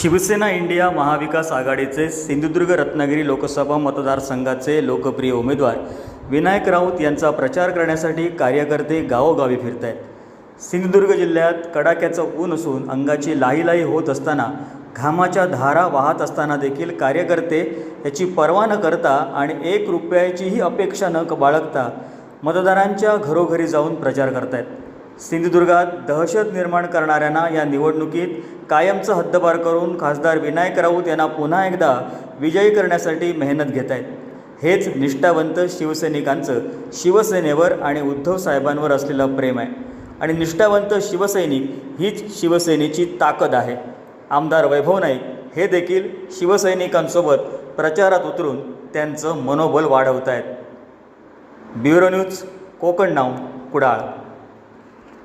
Shiv Sena India महाविकास आघाडीचे सिंधुदुर्ग रत्नागिरी लोकसभा मतदारसंघाचे लोकप्रिय उमेदवार विनायक राऊत यांचा प्रचार करण्यासाठी कार्यकर्ते गावोगावी फिरत आहेत सिंधुदुर्ग जिल्ह्यात कडाक्याचं ऊन असून अंगाची लाहीलाही होत असताना घामाच्या धारा वाहत असताना देखील कार्यकर्ते याची पर्वा न करता आणि एक रुपयाचीही अपेक्षा न क- बाळगता मतदारांच्या घरोघरी जाऊन प्रचार करतायत. सिंधुदुर्गात दहशत निर्माण करणाऱ्यांना या निवडणुकीत कायमचं हद्दपार करून खासदार विनायक राऊत यांना पुन्हा एकदा विजयी करण्यासाठी मेहनत घेत आहेत. हेच निष्ठावंत शिवसैनिकांचं शिवसेनेवर आणि उद्धव साहेबांवर असलेलं प्रेम आहे. आणि निष्ठावंत शिवसैनिक हीच शिवसेनेची ताकद आहे. आमदार वैभव नाईक हे देखील शिवसैनिकांसोबत प्रचारात उतरून त्यांचं मनोबल वाढवत आहेत bureau news Konkan now Kudal.